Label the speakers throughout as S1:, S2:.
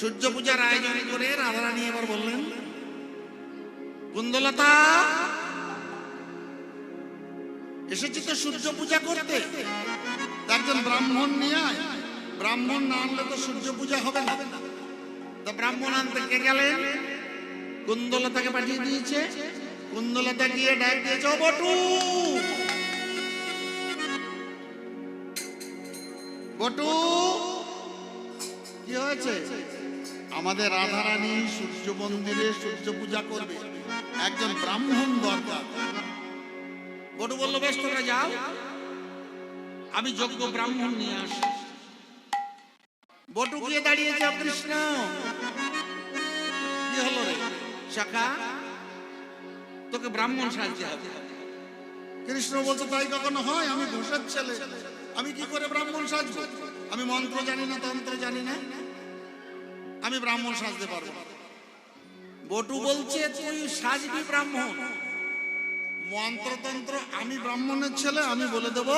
S1: সূর্য পূজার আয়োজন করে রাধারানী এবার বললেন কুন্দলতা এসেছি তো সূর্য পূজা করতে। একজন ব্রাহ্মণ নিয়ে ব্রাহ্মণ না আনলে তো সূর্য পূজা হবে না। তা ব্রাহ্মণ আনতে কে গেলেন? কুন্দলতাকে পাঠিয়ে দিয়েছে। কুন্দলতা গিয়ে ডাক দিয়েছে বটু! বটু, কি হয়েছে? আমাদের রাধারানী সূর্য মন্দিরে সূর্য পূজা করবে। একজন ব্রাহ্মণ দরকার। বটু বলল বেশ তোরা যাও। আমি যোগ্য ব্রাহ্মণ নিয়ে আসি। বটু গিয়ে দাঁড়িয়েছে কৃষ্ণ। কি হলো রে? শাখা তোকে ব্রাহ্মণ সাজতে হবে। কৃষ্ণ বলছে তাই কখনো হয়? আমি ঘোষের ছেলে। আমি কি করে ব্রাহ্মণ সাজবো? আমি মন্ত্র জানি না তন্ত্র জানি না। আমি ব্রাহ্মণ সাজতে পারব। বটু বলছে, তুই সাজবি ব্রাহ্মণ। মন্ত্রতন্ত্র, আমি ব্রাহ্মণের ছেলে, আমি বলে দেব,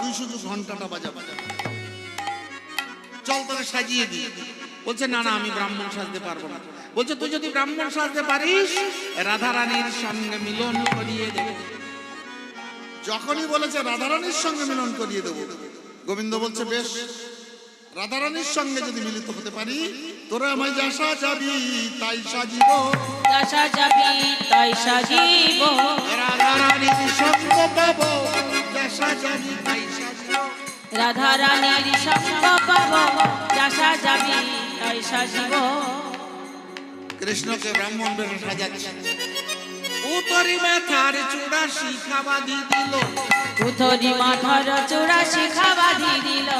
S1: তুই শুধু ঘন্টাটা বাজা বাজা। চল তোকে সাজিয়ে দি বলছে, না না, আমি ব্রাহ্মণ সাজতে পারব না। বলছে, তুই যদি ব্রাহ্মণ সাজতে পারিস, রাধারানীর সঙ্গে মিলন করিয়ে দেবে। যখনই বলেছে, রাধারানীর সঙ্গে মিলন করিয়ে দেবো। গোবিন্দ বলছে, বেশ, রাধারানীর সঙ্গে যদি মিলিত হতে পারি তোরা আমায় যা সাজাবি তাই সাজিব।
S2: দশা যাবি তাই সাজিব।
S1: রাধারানীর সঙ্গ পাব যা সাজাবি তাই সাজিব।
S2: রাধা রানীর সঙ্গ পাব দশা যাবি তাই সাজিব।
S1: কৃষ্ণকে ব্রাহ্মণ বেশে সাজাচ্ছে। উতরি মেথার চূড়া শিখা বাঁধি দিল
S2: পুথরি মাথার চূড়া শিখা বাঁধি দিল।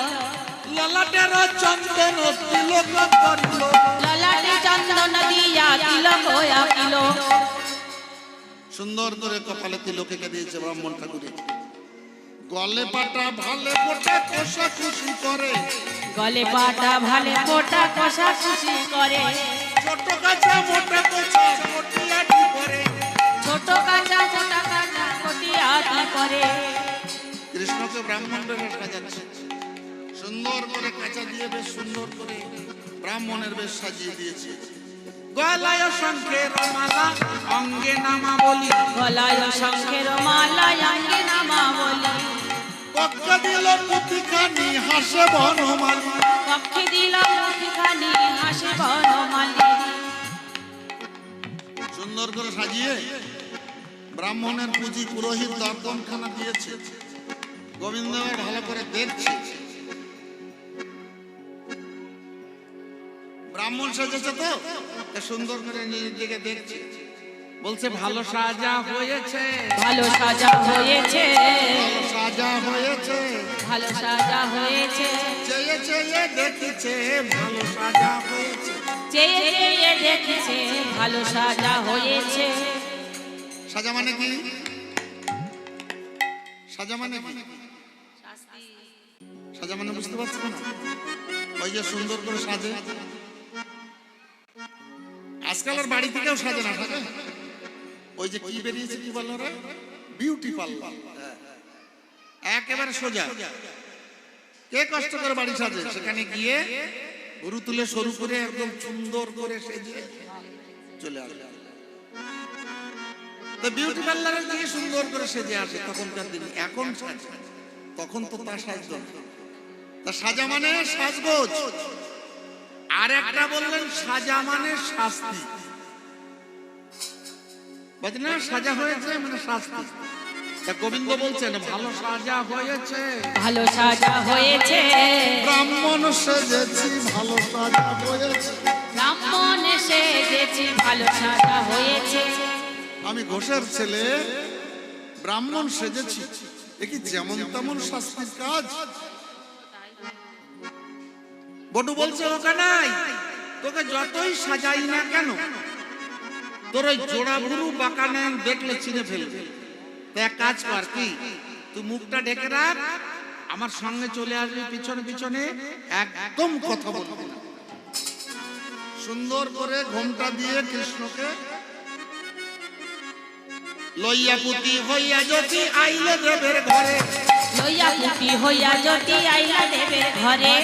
S1: ললাটের চন্দন তিলক করিল।
S2: ললাটে চন্দন দিয়া তিলক আকিল
S1: সুন্দর করে কপালে তিলক এঁকে দিয়েছে ব্রাহ্মণ ঠাকুরে। গলে পাটা ভালে ফোটা কষা খুশি করে।
S2: গলে পাটা ভালে ফোটা কষা খুশি করে।
S1: ছোট কাছা মোটা কোচা মোটিয়াটি করে?
S2: ছোট কাঁচা মোটা কাঁচা কটিয়াটি করে?
S1: কৃষ্ণকে ব্রাহ্মণ সাজাচ্ছে সুন্দর করে কাঁচা দিয়ে বেশ সুন্দর করে ব্রাহ্মণের বেশ সাজিয়ে দিয়েছে। গলায় শঙ্খের মালা অঙ্গে নামা বলি
S2: গলায় শঙ্খের মালায় অঙ্গে নামা বলি
S1: পক্ষ দিল পুতিখানি হাসে বনমালী।
S2: পক্ষে দিল মুখখানি হাসে বনমালী।
S1: সুন্দর করে সাজিয়ে ব্রাহ্মণের পুঁজি পুরোহিত দর্পণখানা দিয়েছে। গোবিন্দ ভালো করে দেখছে। ব্রাহ্মণ সাজেছে তো? সুন্দর করে নিজের দিকে দেখছে। বলছে ভালো সাজা হয়েছে।
S2: ভালো সাজা হয়েছে।
S1: ভালো সাজা হয়েছে।
S2: ভালো সাজা হয়েছে।
S1: চেয়ে চেয়ে দেখেছে ভালো সাজা হয়েছে।
S2: চেয়ে চেয়ে দেখেছে ভালো সাজা হয়েছে।
S1: সাজা মানে কি? সাজা মানে কি? সাজা মানে বুঝতে পারছ না? ওই যে সুন্দর করে সাজে। আজকাল আর বাড়ি থেকেও সাজে না, সাজে? ওই যে কি বেরিয়েছে কি বলল রে বিউটি পার্লার একেবারে সোজা। কে কষ্ট করে বাড়ি সাজে? সেখানে গিয়ে গরু তুলে সরু করে একদম সুন্দর করে সেজে চলে আসে। তো বিউটি পার্লারে গিয়ে সুন্দর করে সেজে আসে তখনকার দিনে। এখন সাজে। তখন তো তা সাজত না। তা সাজা মানে সাজগোজ। আর একটা বললেন সাজা মানে শাস্তি না? সাজা হয়েছে মানে শাস্তি। গোবিন্দ বলছেন ভালো সাজা হয়েছে।
S2: ভালো সাজা হয়েছে।
S1: ব্রাহ্মণ সেজেছি ভালো সাজা হয়েছে।
S2: ব্রাহ্মণ সেজেছি ভালো সাজা হয়েছে।
S1: আমি ঘোষের ছেলে ব্রাহ্মণ সেজেছি। এ কি যেমন তেমন শাস্তির কাজ? বটু বলছে ওকে নাই। তোকে যতই সাজাই না কেন তোর ওই জোড়া বুড়ু বাঁকানে দেখলে চিনে ফেলবে। তো এক কাজ কর কি? তুই মুখটা ঢেকে রাখ আমার সঙ্গে চলে আসবি পিছনে পিছনে একদম কথা বলবি না। সুন্দর করে ঘোমটা দিয়ে কৃষ্ণকে লইয়া পুতি হইয়া যদি আইলে দেবের ঘরে।
S2: লইয়া পুতি হইয়া যদি আইলা দেবের ঘরে।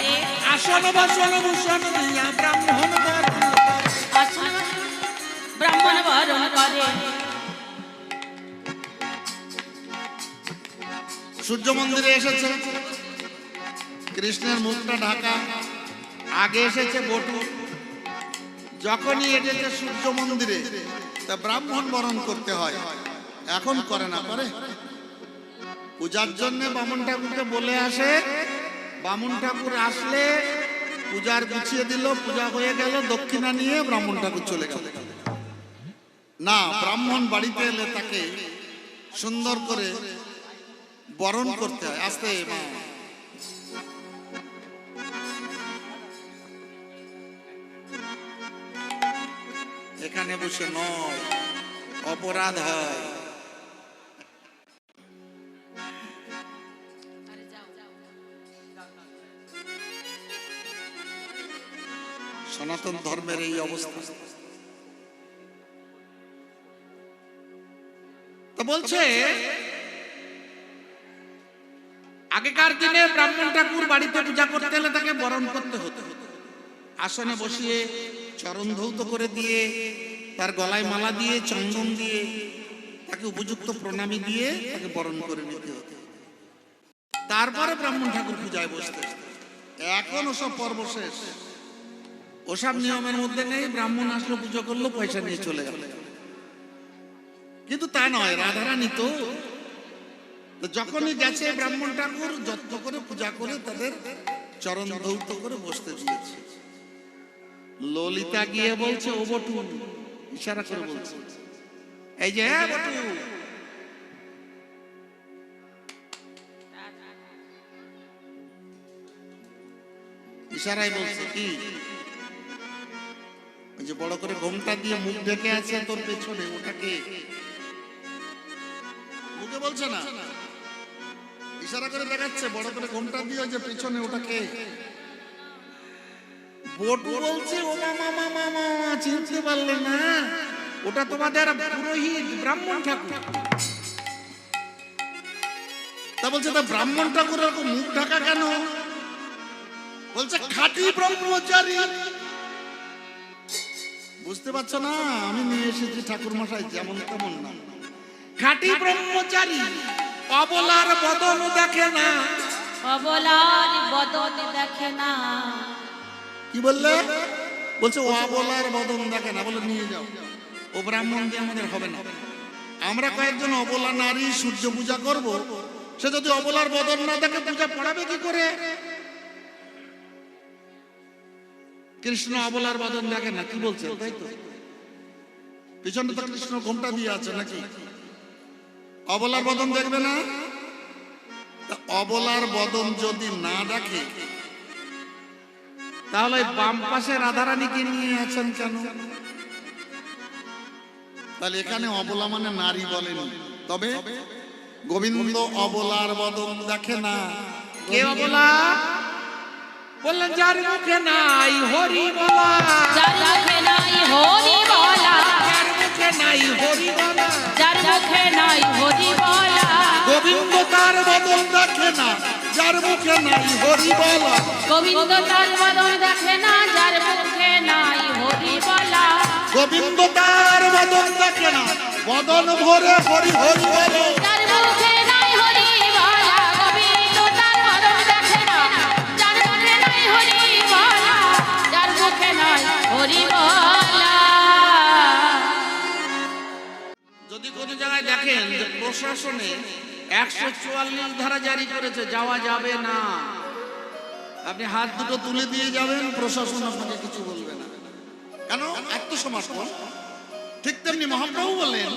S1: আসন বসন ভূষণ দিয়া ব্রাহ্মণ ব্রাহ্মণ সূর্য মন্দিরে এসেছে। কৃষ্ণের মুখটা ঢাকা। আগে এসেছে বটু। যখনই এটেছে সূর্য মন্দিরে তা ব্রাহ্মণ বরণ করতে হয়। এখন করে না করে। পূজার জন্য বামন ঠাকুরকে বলে আসে বামুন ঠাকুর আসলে পূজার গুছিয়ে দিল, পূজা হয়ে গেল, দক্ষিণা নিয়ে ব্রাহ্মণ ঠাকুর চলে গেল। না, ব্রাহ্মণ বাড়িতে এলে তাকে সুন্দর করে বরণ করতে হয়। আস্তে এখানে বসে নয়, অপরাধ হয়। সনাতন ধর্মের এই অবস্থা। তো বলছে, আগেকার দিনে ব্রাহ্মণ ঠাকুর বাড়িতে পূজা করতে হলে তাকে বরণ করতে হতো। আসনে বসিয়ে চরণ ধৌত করে দিয়ে, তার গলায় মালা দিয়ে, চন্দন দিয়ে, তাকে উপযুক্ত প্রণামী দিয়ে তাকে বরণ করে নিতে হতো। তারপরে ব্রাহ্মণ ঠাকুর পূজায় বসতে এখন ওসব পর্ব শেষ। ওসব নিয়মের মধ্যে নেই, ব্রাহ্মণ আসলো, পুজো করল, পয়সা নিয়ে চলে গেল। কিন্তু তা নয়, রাধারানী তো যখনই গেছে ব্রাহ্মণ ঠাকুর, যত্ন করে পূজা করে তাদের চরণ ধৌত করে বসতে দিয়েছে। ললিতা গিয়ে বলছে, ও বটু। ইশারা করে বলছে, এই যে হ্যাঁ বটু। ইশারায় বলছে, কি? যে বড় করে ঘোমটা দিয়ে মুখ ঢেকে আছে তোর পেছনে, ওটাকে। মুখে বলছে না? ইশারা করে দেখাচ্ছে, বড় করে ঘোমটা দিয়ে যে পেছনে ওটাকে। বটু বলছে, ও মামা মামা মামা চিনতে পারলে না। ওটা তোমাদের পুরোহিত ব্রাহ্মণ ঠাকুর। তা বলছে, তা ব্রাহ্মণ ঠাকুর মুখ ঢাকা কেন? বলছে, খাঁটি ব্রহ্মচারী বুঝতে পারছ না? আমি নিয়ে এসেছি ঠাকুর মশাই যেমন তেমন না। খাঁটি ব্রহ্মচারী অবলার বদন দেখে না।
S2: অবলার বদন দেখে না।
S1: কি বললে? বলছে অবলার বদন দেখে না। বলে নিয়ে যাও। ও ব্রাহ্মণ দিয়ে আমাদের হবে না। আমরা কয়েকজন অবলা নারী সূর্য পূজা করব। সে যদি অবলার বদন না দেখে পূজা পড়াবে কি করে? কৃষ্ণ অবলার বদন দেখে না, কি বলছে? তাই তো। পিছনে তো কৃষ্ণ ঘোমটা দিয়ে আছে নাকি? অবলার বদন দেখবে না? অবলার বদন যদি না দেখে, তাহলে বাম পাশে রাধারানীকে নিয়ে আছেন কেন? তাহলে এখানে অবলা মানে নারী বলেন। তবে গোবিন্দ অবলার বদন দেখে না। কে অবলা? বললেন যার মুখে নাই হরি বলা
S2: যার মুখে নাই হরি বলা
S1: যার মুখে নাই হরি বলা
S2: যার মুখে নাই হরি বলা
S1: গোবিন্দ তার বদন দেখে না যার মুখে নাই হরি বলা
S2: গোবিন্দ তার বদন দেখে না যার মুখে নাই হরি বলা
S1: গোবিন্দ তার বদন দেখে না বদন ভরে হরি হরি বলো। প্রশাসনে একশো চুয়াল্লিশ ধারা জারি করেছে, যাওয়া যাবে না। আপনি হাত দুটো তুলে দিয়ে যাবেন, প্রশাসন আপনাকে কিছু বলবে না। কেন? আত্মসমর্পণ? ঠিক তেমনি মহাপ্রভু বললেন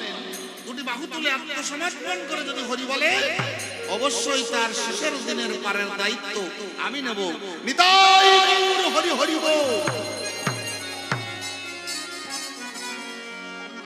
S1: দুটি বাহু তুলে আত্মসমর্পণ করে যদি হরি বলে, অবশ্যই তার শেষের দিনের পারের দায়িত্ব আমি নেব। নিতাই হরি হরি বল